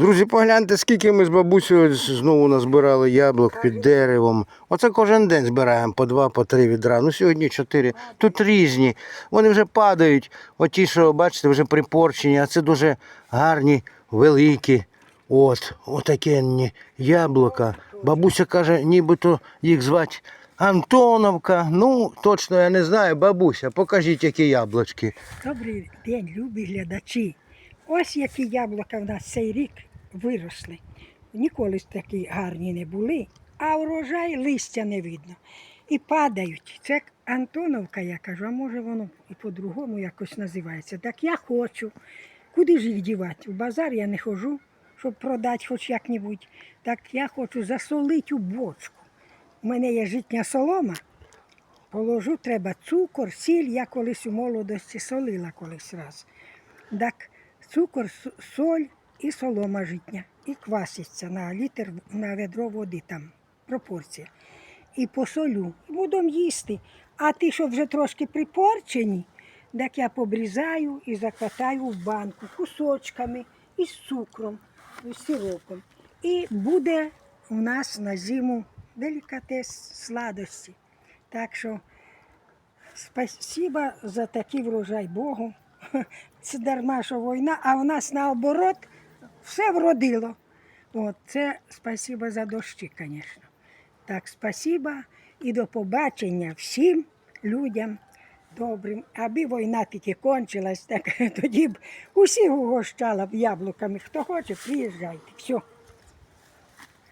Друзі, погляньте, скільки ми з бабусею знову назбирали яблук під деревом. Оце кожен день збираємо по два, по три відра. Ну сьогодні чотири. Тут різні. Вони вже падають. Оті, що бачите, вже припорчені, а це дуже гарні, великі. От, отакенні яблука. Бабуся каже, нібито їх звати Антоновка. Ну, точно я не знаю. Бабуся, покажіть, які яблучки. Добрий день, любі глядачі. Ось які яблука в нас цей рік виросли. Ніколи такі гарні не були, а урожай листя не видно. І падають. Це Антоновка, я кажу, а може воно і по-другому якось називається. Так я хочу. Куди ж їх дівати? У базар я не хожу, щоб продати хоч як-небудь. Так я хочу засолити у бочку. У мене є житня солома, Положу, треба цукор, сіль. Я колись у молодості солила колись раз. Так, цукор, соль і солома житня. І кваситься на літр на ведро води там пропорція. І посолю. І будемо їсти. А ті, що вже трошки припорчені, так я побрізаю і закатаю в банку кусочками із цукром, з сиропом. І буде у нас на зиму делікатес сладості. Так що спасіба за такий врожай Богу. Це дарма, що війна, а в нас наоборот все вродило. От, це спасіба за дощі, звісно. Так, спасіба і до побачення всім людям добрим. Аби війна тільки кончилась, так тоді б усіх угощала б яблуками. Хто хоче, приїжджайте. Все.